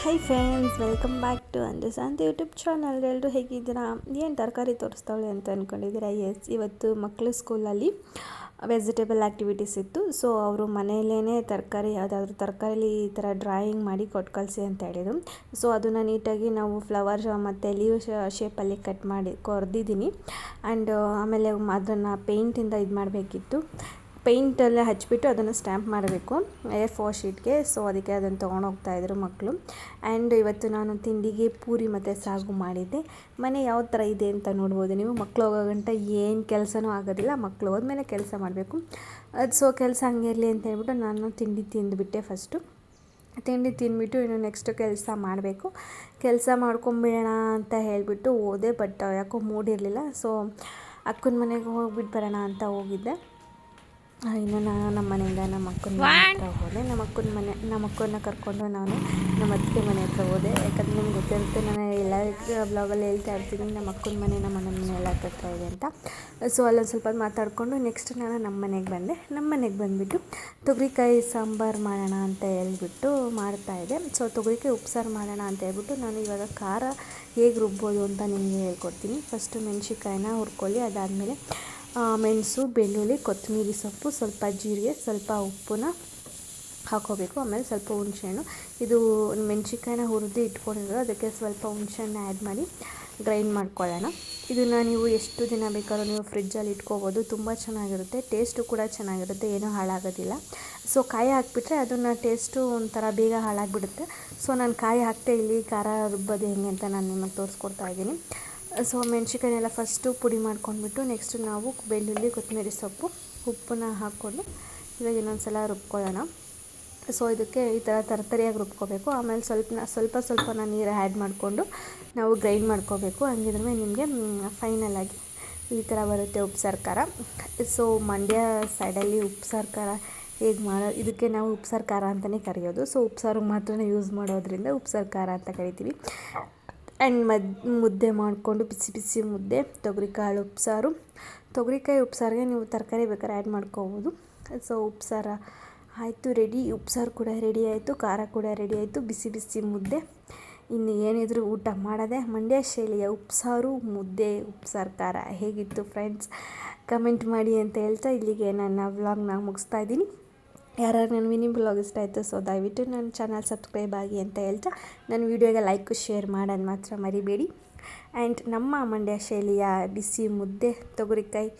Hi friends welcome back to ಅಂಡರ್ಸ್ ಅಂತ YouTube channel ಎಲ್ಲರೂ ಹೇಗಿದ್ದೀರಾ? ಏನು ತರಕಾರಿ ತೋರಿಸ್ತಾಳೆ ಅಂತ ಅಂದ್ಕೊಂಡಿದ್ದೀರಾ ಎಸ್ ಇವತ್ತು ಮಕ್ಕಳು ಸ್ಕೂಲಲ್ಲಿ ವೆಜಿಟೇಬಲ್ ಆ್ಯಕ್ಟಿವಿಟೀಸ್ ಇತ್ತು. ಸೊ ಅವರು ಮನೆಯಲ್ಲೇ ತರಕಾರಿ, ಯಾವುದಾದ್ರೂ ತರಕಾರಿಲಿ ಈ ಥರ ಡ್ರಾಯಿಂಗ್ ಮಾಡಿ ಕೊಟ್ಟು ಕಳಿಸಿ ಅಂತ ಹೇಳಿದರು. ಸೊ ಅದನ್ನು ನೀಟಾಗಿ ನಾವು ಫ್ಲವರ್ ಮತ್ತು ಲೀವ್ ಶೇಪಲ್ಲಿ ಕಟ್ ಮಾಡಿ ಕೊರೆದಿದ್ದೀನಿ. ಆ್ಯಂಡ್ ಆಮೇಲೆ ಅದನ್ನು ಪೇಂಟಿಂದ ಇದು ಮಾಡಬೇಕಿತ್ತು. ಪೇಂಟಲ್ಲೇ ಹಚ್ಚಿಬಿಟ್ಟು ಅದನ್ನು ಸ್ಟ್ಯಾಂಪ್ ಮಾಡಬೇಕು. A four ಶೀಟ್ಗೆ. ಸೊ ಅದಕ್ಕೆ ಅದನ್ನು ತೊಗೊಂಡೋಗ್ತಾ ಇದ್ರು ಮಕ್ಕಳು. ಆ್ಯಂಡ್ ಇವತ್ತು ನಾನು ತಿಂಡಿಗೆ ಪೂರಿ ಮತ್ತು ಸಾಗು ಮಾಡಿದ್ದೆ. ಮನೆ ಯಾವ ಥರ ಇದೆ ಅಂತ ನೋಡ್ಬೋದು ನೀವು. ಮಕ್ಕಳು ಹೋಗೋ ಗಂಟ ಏನು ಕೆಲಸನೂ ಆಗೋದಿಲ್ಲ. ಮಕ್ಕಳು ಹೋದ್ಮೇಲೆ ಕೆಲಸ ಮಾಡಬೇಕು. ಅದು ಸೊ ಕೆಲಸ ಹಂಗೆ ಇರಲಿ ಅಂತ ಹೇಳ್ಬಿಟ್ಟು ನಾನು ತಿಂಡಿ ತಿಂದುಬಿಟ್ಟೆ ಫಸ್ಟು ತಿಂಡಿ ತಿಂದ್ಬಿಟ್ಟು ಇನ್ನು ನೆಕ್ಸ್ಟ್ ಕೆಲಸ ಮಾಡಬೇಕು. ಕೆಲಸ ಮಾಡ್ಕೊಂಬಿಡೋಣ ಅಂತ ಹೇಳಿಬಿಟ್ಟು ಓದೇ ಬಟ್ ಯಾಕೋ ಮೂಡಿರಲಿಲ್ಲ ಸೊ ಅಕ್ಕನ ಮನೆಗೆ ಹೋಗ್ಬಿಟ್ಟು ಬರೋಣ ಅಂತ ಹೋಗಿದ್ದೆ. ಇನ್ನು ನಾನು ನಮ್ಮ ಮನೆಯಿಂದ ನಮ್ಮ ಅಕ್ಕನ ಮನೆ ಹತ್ರ ಹೋದೆ. ನಮ್ಮ ಅಕ್ಕನ ಮನೆ ನಮ್ಮ ಅಕ್ಕನ ಕರ್ಕೊಂಡು ನಾನು ನಮ್ಮ ಅತ್ತಿಗೆ ಮನೆ ಹತ್ರ ಹೋದೆ. ಯಾಕಂದರೆ ನಿಮ್ಗೆ ಗೊತ್ತಿರುತ್ತೆ ನಾನು ಎಲ್ಲ ಬ್ಲಾಗಲ್ಲಿ ಹೇಳ್ತಾ ಇರ್ತೀನಿ. ನಮ್ಮ ಅಕ್ಕನ ಮನೆ ನಮ್ಮ ಅಣ್ಣನ ಮನೆ ಎಲ್ಲ ಹತ್ರ ಇದೆ ಅಂತ. ಸೊ ಅಲ್ಲೊಂದು ಸ್ವಲ್ಪ ಮಾತಾಡಿಕೊಂಡು ನೆಕ್ಸ್ಟ್ ನಾನು ನಮ್ಮ ಮನೆಗೆ ಬಂದೆ. ನಮ್ಮ ಮನೆಗೆ ಬಂದುಬಿಟ್ಟು ತೊಗರಿಕಾಯಿ ಸಾಂಬಾರು ಮಾಡೋಣ ಅಂತ ಹೇಳ್ಬಿಟ್ಟು ಮಾಡ್ತಾಯಿದ್ದೆ ಸೊ ತೊಗರಿಕಾಯಿ ಉಪ್ಸಾರು ಮಾಡೋಣ ಅಂತ ಹೇಳ್ಬಿಟ್ಟು ನಾನು ಇವಾಗ ಖಾರ ಹೇಗೆ ರುಬ್ಬೋದು ಅಂತ ನಿಮಗೆ ಹೇಳ್ಕೊಡ್ತೀನಿ. ಫಸ್ಟು ಮೆಣಸಿಕಾಯಿನ ಹುರ್ಕೊಳ್ಳಿ ಅದಾದಮೇಲೆ ಮೆಣಸು, ಬೆಳ್ಳುಳ್ಳಿ, ಕೊತ್ತಂಬರಿ ಸೊಪ್ಪು, ಸ್ವಲ್ಪ ಜೀರಿಗೆ, ಸ್ವಲ್ಪ ಉಪ್ಪನ್ನ ಹಾಕೋಬೇಕು. ಆಮೇಲೆ ಸ್ವಲ್ಪ ಹುಣಸೆಹಣ್ಣು. ಇದು ಮೆಣಸಿನ್ಕಾಯಿನ ಹುರಿದು ಇಟ್ಕೊಂಡಿರೋ ಅದಕ್ಕೆ ಸ್ವಲ್ಪ ಹುಣಸೆಹಣ್ಣು ಆ್ಯಡ್ ಮಾಡಿ ಗ್ರೈಂಡ್ ಮಾಡ್ಕೊಳ್ಳೋಣ. ಇದನ್ನು ನೀವು ಎಷ್ಟು ದಿನ ಬೇಕಾದ್ರೂ ನೀವು ಫ್ರಿಜ್ಜಲ್ಲಿ ಇಟ್ಕೋಬೋದು. ತುಂಬ ಚೆನ್ನಾಗಿರುತ್ತೆ. ಟೇಸ್ಟು ಕೂಡ ಚೆನ್ನಾಗಿರುತ್ತೆ. ಏನೂ ಹಾಳಾಗೋದಿಲ್ಲ. ಸೊ ಕಾಯಿ ಹಾಕ್ಬಿಟ್ರೆ ಅದನ್ನು ಟೇಸ್ಟು ಒಂಥರ ಬೇಗ ಹಾಳಾಗಿಬಿಡುತ್ತೆ. ಸೊ ನಾನು ಕಾಯಿ ಹಾಕ್ತೇ ಇಲ್ಲಿ, ಖಾರ ರುಬ್ಬೋದು ಹೆಂಗೆ ಅಂತ ನಾನು ನಿಮಗೆ ತೋರಿಸ್ಕೊಡ್ತಾ ಇದ್ದೀನಿ. ಸೊ ಮೆಣ್ಸಿಕಾಯನ್ನೆಲ್ಲ ಫಸ್ಟು ಪುಡಿ ಮಾಡ್ಕೊಂಡ್ಬಿಟ್ಟು ನೆಕ್ಸ್ಟು ನಾವು ಬೆಳ್ಳುಳ್ಳಿ, ಕೊತ್ತಂಬರಿ ಸೊಪ್ಪು, ಉಪ್ಪನ್ನ ಹಾಕ್ಕೊಂಡು ಇವಾಗ ಇನ್ನೊಂದು ಸಲ ರುಬ್ಕೊಳ್ಳೋಣ. ಸೊ, ಇದಕ್ಕೆ ಈ ಥರ ತರತರಿಯಾಗಿ ರುಬ್ಕೋಬೇಕು. ಆಮೇಲೆ ಸ್ವಲ್ಪ ಸ್ವಲ್ಪ ಸ್ವಲ್ಪ ನೀರು ಆ್ಯಡ್ ಮಾಡಿಕೊಂಡು ನಾವು ಗ್ರೈಂಡ್ ಮಾಡ್ಕೋಬೇಕು. ಹಂಗಿದ್ರೆ ನಿಮಗೆ ಫೈನಲಾಗಿ ಈ ಥರ ಬರುತ್ತೆ ಉಪ್ಸಾರು ಖಾರ ಸೊ, ಮಂಡ್ಯ ಸೈಡಲ್ಲಿ ಉಪ್ಸಾರು ಖಾರ ಹೇಗೆ ಮಾಡೋ, ಇದಕ್ಕೆ ನಾವು ಉಪ್ಸಾರು ಖಾರ ಅಂತಲೇ ಕರೆಯೋದು. ಸೊ ಉಪ್ಸಾರು ಮಾತ್ರ ಯೂಸ್ ಮಾಡೋದ್ರಿಂದ ಉಪ್ಸಾರು ಖಾರ ಅಂತ ಕರಿತೀವಿ. ಆ್ಯಂಡ್ ಮದ್, ಮುದ್ದೆ ಮಾಡಿಕೊಂಡು ಬಿಸಿ ಬಿಸಿ ಮುದ್ದೆ, ತೊಗರಿಕಾಳು ಉಪ್ಸಾರು. ತೊಗರಿಕಾಯಿ ಉಪ್ಸಾರಿಗೆ ನೀವು ತರಕಾರಿ ಬೇಕಾದ್ರೆ ಆ್ಯಡ್ ಮಾಡ್ಕೋಬೋದು. ಸೊ ಉಪ್ಸಾರ ಆಯಿತು ರೆಡಿ ಉಪ್ಸಾರು ಕೂಡ ರೆಡಿ ಆಯಿತು, ಖಾರ ಕೂಡ ರೆಡಿ ಆಯಿತು, ಬಿಸಿ ಬಿಸಿ ಮುದ್ದೆ. ಇನ್ನು ಏನಿದ್ರೂ ಊಟ ಮಾಡದೆ, ಮಂಡ್ಯ ಶೈಲಿಯ ಉಪ್ಸಾರು, ಮುದ್ದೆ, ಉಪ್ಸಾರು, ಖಾರ ಹೇಗಿತ್ತು ಫ್ರೆಂಡ್ಸ್ ಕಮೆಂಟ್ ಮಾಡಿ ಅಂತ ಹೇಳ್ತಾ ಇಲ್ಲಿಗೆ ನನ್ನ ವ್ಲಾಗ್ನ ಮುಗಿಸ್ತಾ ಇದ್ದೀನಿ. ಯಾರ್ಯಾರು ನನ್ನ ಮಿನಿ ಬ್ಲಾಗ್ ಇಷ್ಟ ಆಯಿತು ಸೊ ದಯವಿಟ್ಟು ನನ್ನ ಚಾನಲ್ ಸಬ್ಸ್ಕ್ರೈಬ್ ಆಗಿ ಅಂತ ಹೇಳ್ತಾ ನನ್ನ ವೀಡಿಯೋಗೆ ಲೈಕ್ ಶೇರ್ ಮಾಡೋದು ಮಾತ್ರ ಮರಿಬೇಡಿ. ಆ್ಯಂಡ್ ನಮ್ಮ ಮಂಡ್ಯ ಶೈಲಿಯ ಬಿಸಿ ಮುದ್ದೆ, ತೊಗರಿಕಾಯಿ,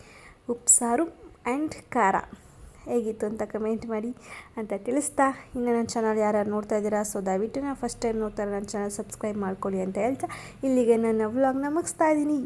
ಉಪ್ಸಾರು ಆ್ಯಂಡ್ ಖಾರ ಹೇಗಿತ್ತು ಅಂತ ಕಮೆಂಟ್ ಮಾಡಿ ಅಂತ ತಿಳಿಸ್ತಾ ಇನ್ನು ನನ್ನ ಚಾನಲ್ ಯಾರು ನೋಡ್ತಾ ಇದ್ದೀರಾ ಸೊ ದಯವಿಟ್ಟು ನಾನು ಫಸ್ಟ್ ಟೈಮ್ ನೋಡ್ತಾರೆ ನನ್ನ ಚಾನಲ್ ಸಬ್ಸ್ಕ್ರೈಬ್ ಮಾಡ್ಕೊಳ್ಳಿ ಅಂತ ಹೇಳ್ತಾ ಇಲ್ಲಿಗೆ ನನ್ನ ವ್ಲಾಗ್ನ ಮುಗಿಸ್ತಾ ಇದ್ದೀನಿ.